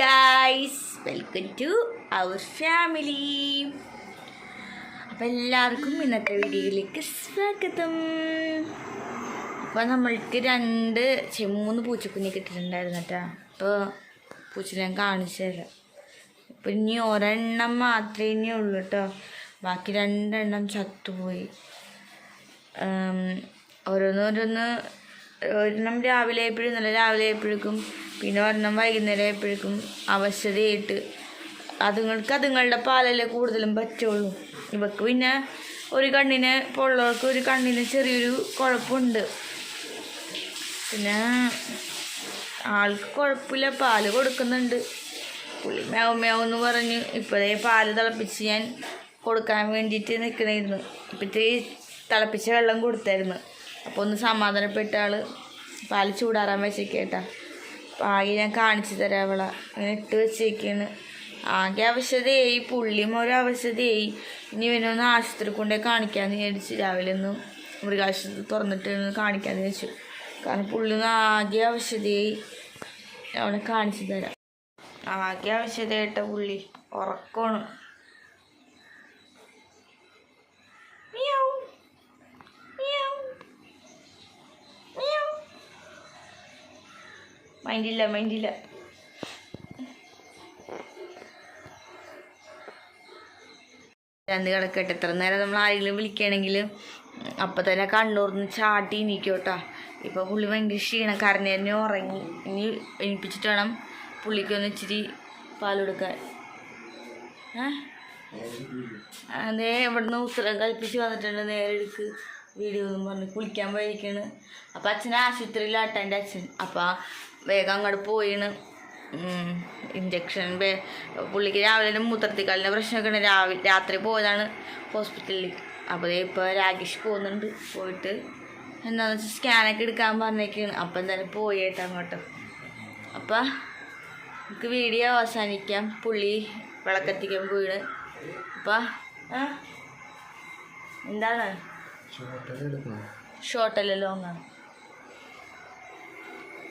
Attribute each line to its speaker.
Speaker 1: Guys welcome to our family അപ്പം എല്ലാവർക്കും ഇന്നത്തെ വീഡിയോയിലേക്ക് സ്വാഗതം. അപ്പോൾ നമ്മൾക്ക് രണ്ട് ചെമ്മൂന്ന് മൂന്ന് പൂച്ചക്കുഞ്ഞി കിട്ടിയിട്ടുണ്ടായിരുന്നു കേട്ടോ. അപ്പോൾ പൂച്ച ഞാൻ കാണിച്ചു തരാം. ഇപ്പം ഇനി ഒരെണ്ണം മാത്രമേ ഇനി ഉള്ളൂ കേട്ടോ. ബാക്കി രണ്ടെണ്ണം ചത്തുപോയി. ഓരോന്നോരോന്ന് ഓരോന്ന് ഓരോന്ന് ഒരെണ്ണം രാവിലെ എപ്പോഴും നല്ല രാവിലെ ആയപ്പോഴേക്കും പിന്നെ ഒരെണ്ണം വൈകുന്നേരം ആയപ്പോഴേക്കും അവശതയായിട്ട് അതുങ്ങൾക്ക് അതുങ്ങളുടെ പാലല്ലേ കൂടുതലും പറ്റുള്ളൂ. ഇവക്ക് പിന്നെ ഒരു കണ്ണിന് പൊള്ളവർക്ക് ഒരു കണ്ണിന് ചെറിയൊരു കുഴപ്പമുണ്ട്. പിന്നെ ആൾക്ക് കുഴപ്പമില്ല പാൽ കൊടുക്കുന്നുണ്ട്. പുള്ളി മേവ് മേവ് എന്ന് പറഞ്ഞ് ഇപ്പോഴേ പാൽ തിളപ്പിച്ച് ഞാൻ കൊടുക്കാൻ വേണ്ടിയിട്ട് നിൽക്കണമായിരുന്നു ഇപ്പോഴത്തെ തിളപ്പിച്ച വെള്ളം കൊടുത്തായിരുന്നു. അപ്പോൾ ഒന്ന് സമാധാനപ്പെട്ട ആൾ പാൽ ചൂടാറാൻ വെച്ചേക്കേട്ടാ ആകെ ഞാൻ കാണിച്ചു തരാം അവളെ. അങ്ങനെ ഇട്ട് വെച്ചേക്കാണ്. ആകെ അവശതയായി പുള്ളിയും ഒരു അവശതയായി. ഇനി ഇവനൊന്ന് ആശുപത്രി കൊണ്ടേ കാണിക്കാമെന്ന് വിചാരിച്ച് രാവിലെ ഒന്ന് മൃഗാശുപത്രി തുറന്നിട്ട് കാണിക്കാമെന്ന് വിചാരിച്ചു. കാരണം പുള്ളി ഒന്ന് ആകെ അവശതയായി. അവളെ കാണിച്ചു തരാം. ആകെ അവശതയായിട്ട പുള്ളി. ഉറക്കമാണ്. മൈൻഡില്ല മൈൻഡില്ല രണ്ട് കിടക്കട്ടെ എത്ര നേരം നമ്മൾ ആരെങ്കിലും വിളിക്കുകയാണെങ്കിൽ അപ്പം തന്നെ കണ്ണൂർന്ന് ചാട്ടി നിൽക്കും ഇപ്പം പുള്ളി ഭയങ്കര ക്ഷീണം കരഞ്ഞ് തന്നെ ഉറങ്ങി. ഇനി എണിപ്പിച്ചിട്ട് വേണം പുള്ളിക്കൊന്ന് ഇച്ചിരി പാൽ കൊടുക്കാൻ. അതേ ഇവിടുന്ന് ഉത്തരം കൽപ്പിച്ച് വന്നിട്ടുണ്ട്. നേരെ എടുക്ക്. വീഡിയോ ഒന്നും പറഞ്ഞ് കുളിക്കാൻ പോയിരിക്കാണ്. അപ്പം അച്ഛനെ ആശുപത്രിയിലാട്ട എന്റെ അച്ഛൻ. അപ്പം വേഗം അങ്ങോട്ട് പോയിണ് ഇഞ്ചക്ഷൻ പുള്ളിക്ക് രാവിലെ മൂത്രത്തിക്കാലിന്റെ പ്രശ്നമൊക്കെ ഉണ്ട്. രാവിലെ രാത്രി പോയതാണ് ഹോസ്പിറ്റലിൽ അപ്പോൾ ഇപ്പോൾ രാകേഷ് പോകുന്നുണ്ട് പോയിട്ട് എന്താണെന്ന് വെച്ചാൽ സ്കാനൊക്കെ എടുക്കാൻ പറഞ്ഞേക്കാണ്. അപ്പം എന്തായാലും പോയിട്ട് അങ്ങോട്ട്. അപ്പം നമുക്ക് വീഡിയോ അവസാനിക്കാം. പുള്ളി വിളക്കത്തിക്കാൻ പോയിണ്. അപ്പം എന്താണ്? ഷോർട്ടല്ലേ ലോങ്ങാണ്